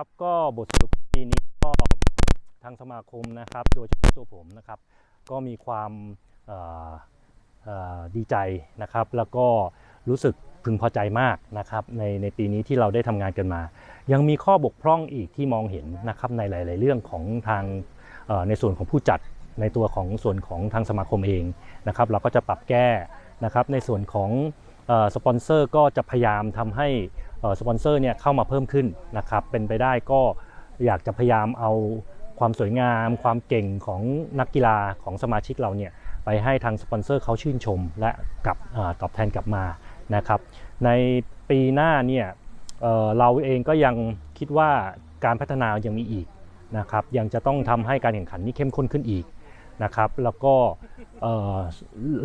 ครับก็บทสรุปปีนี้ก็ทางสมาคมนะครับ โดยเฉพาะตัวผมนะครับ ก็มีความดีใจนะครับ แล้วก็รู้สึกพึงพอใจมากนะครับในในปีนี้ที่เราได้ทำงานกันมา ยังมีข้อบกพร่องอีกที่มองเห็นนะครับในหลาย ๆ เรื่องของทางในส่วนของผู้จัดในตัวของส่วนของทางสมาคมเองนะครับ เราก็จะปรับแก้นะครับในส่วนของอสปอนเซอร์ก็จะพยายามทำให้ สปอนเซอร์เนี่ยเข้ามาเพิ่มขึ้นนะครับเป็นไปได้ก็อยากจะพยายามเอาความสวยงาม ความเก่งของนักกีฬาของสมาชิกเราเนี่ยไปให้ทางสปอนเซอร์เขาชื่นชมและกลับอตอบแทนกลับมานะครับในปีหน้าเนี่ยเเราเองก็ยังคิดว่าการพัฒนายังมีอีกนะครับยังจะต้องทำให้การแข่งขันนี้เข้มข้นขึ้นอีก นะครับแล้วก็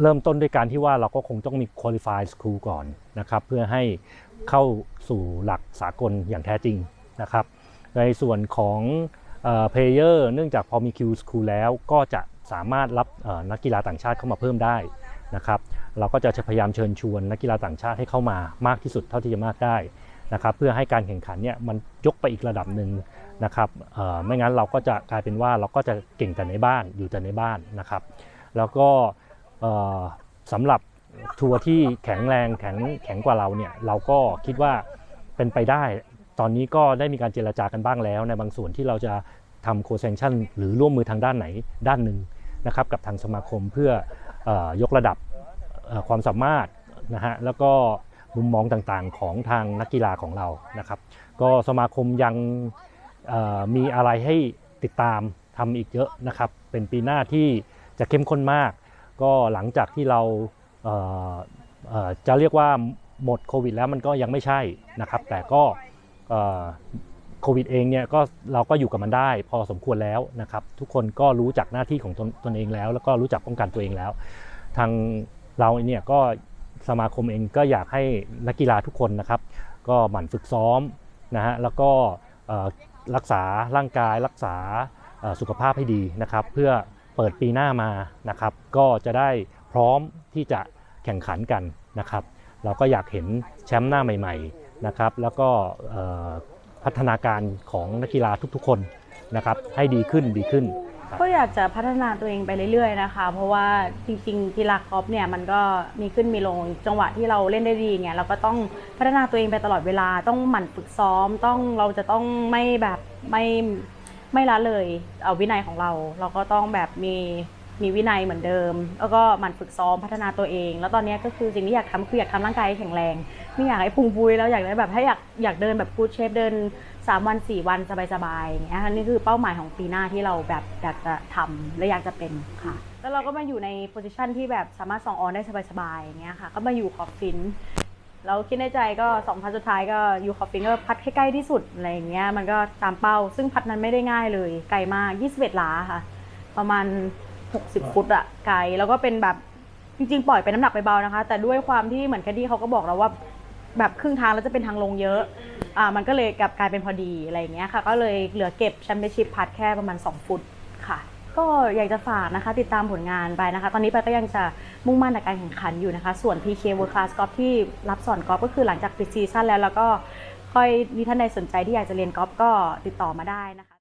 เริ่มต้นด้วยการที่ว่าเราก็คงต้องมี qualified school ก่อนนะครับเพื่อให้เข้าสู่หลักสากลอย่างแท้จริงนะครับในส่วนของเพลเยอร์เนื่องจากพอมีคิวสคูลแล้วก็จะสามารถรับนักกีฬาต่างชาติเข้ามาเพิ่มได้นะครับเราก็จะพยายามเชิญชวนนักกีฬาต่างชาติให้เข้ามามากที่สุดเท่าที่จะมากได้นะครับเพื่อให้การแข่งขันเนี่ยมันยกไปอีกระดับหนึ่ง นะครับไม่งั้นเราก็จะกลายเป็นว่าเราก็จะเก่งแต่ในบ้านอยู่แต่ในบ้านนะครับ แล้วก็สำหรับทัวร์ที่แข็งแรงแข็งแข็งกว่าเราเนี่ยเราก็คิดว่าเป็นไปได้ ตอนนี้ก็ได้มีการเจรจากันบ้างแล้ว ในบางส่วนที่เราจะทำโคเซนชันหรือร่วมมือทางด้านไหนด้านหนึ่งนะครับกับทางสมาคมเพื่ออยกระดับความสามารถนะฮะแล้วก็มุมมองต่างๆของทางนักกีฬาของเรานะครับ ก็สมาคมยัง มีอะไรให้ติดตามทำอีกเยอะนะครับ เป็นปีหน้าที่จะเข้มข้นมาก ก็หลังจากที่เราเเจะเรียกว่าหมดโควิดแล้วมันก็ยังไม่ใช่นะครับ แต่ก็โควิดเองเนี่ยก็เราก็อยู่กับมันได้พอสมควรแล้วนะครับ ทุกคนก็รู้จักหน้าที่ของตนตนเองแล้ว แล้วก็รู้จักป้องกันตัวเองแล้ว ทางเราเนี่ยก็สมาคมเองก็อยากให้นักกีฬาทุกคนนะครับ ก็หมั่นฝึกซ้อมนะฮะแล้วก็ รักษาร่างกายรักษาสุขภาพให้ดีนะครับ เพื่อเปิดปีหน้ามานะครับ ก็จะได้พร้อมที่จะแข่งขันกันนะครับ เราก็อยากเห็นแชมป์หน้าใหม่ๆนะครับ แล้วก็พัฒนาการของนักกีฬาทุกๆคนนะครับ ให้ดีขึ้นดีขึ้น ก็อยากจะพัฒนาตัวเองไปเรื่อยๆนะคะ เพราะว่าจริงๆกีฬากอล์ฟเนี่ยมันก็มีขึ้นมีลงจังหวะที่เราเล่นได้ดีไงเราก็ต้องพัฒนาตัวเองไปตลอดเวลาต้องหมั่นฝึกซ้อมต้องเราจะต้องไม่แบบไม่ไม่ละเลยเอาวินัยของเรา เราก็ต้องแบบมีมีวินัยเหมือนเดิม แล้วก็หมั่นฝึกซ้อมพัฒนาตัวเอง แล้วตอนนี้ก็คือสิ่งที่อยากทำคืออยากทำร่างกายให้แข็งแรง ไม่อยากให้พุงปุยแล้วอยากได้แบบให้อยากอยากเดินแบบกูดเชฟเดิน 3 วัน 4 วันสบายๆอย่างเงี้ยค่ะนี่คือเป้าหมายของปีหน้าที่เราแบบอยากจะทำและอยากจะเป็นค่ะ แล้วเราก็มาอยู่ในโพสิชันที่แบบสามารถส่องออนได้สบายๆอย่างเงี้ยค่ะ ก็มาอยู่ขอบฟินแล้วคิดในใจก็สองพันสุดท้ายก็อยู่ขอบฟินก็พัดให้ใกล้ที่สุดอะไรอย่างเงี้ยมันก็ตามเป้า ซึ่งพัดนั้นไม่ได้ง่ายเลย ไกลมาก 21หลาค่ะ ประมาณ 60 ฟุตอะไกลแล้วก็เป็นแบบจริงๆ ปล่อยเป็นน้ำหนักไปเบานะคะ แต่ด้วยความที่เหมือนแคดดี้เขาก็บอกเราว่า แบบครึ่งทางแล้วจะเป็นทางลงเยอะอ่ามันก็เลยกลับกลายเป็นพอดีอะไรอย่างเงี้ยค่ะ ก็เลยเหลือเก็บแชมเปี้ยนชิพพัดแค่ประมาณ 2 ฟุตค่ะ ก็อยากจะฝากนะคะติดตามผลงานไปนะคะ ตอนนี้ไปก็ยังจะมุ่งมั่นในการแข่งขันอยู่นะคะ ส่วน PK World Class Golf ที่รับสอนกอล์ฟก็คือหลังจากปิดซีซั่นแล้วแล้วก็ค่อยมีท่านใดสนใจที่อยากจะเรียนกอล์ฟก็ติดต่อมาได้นะคะ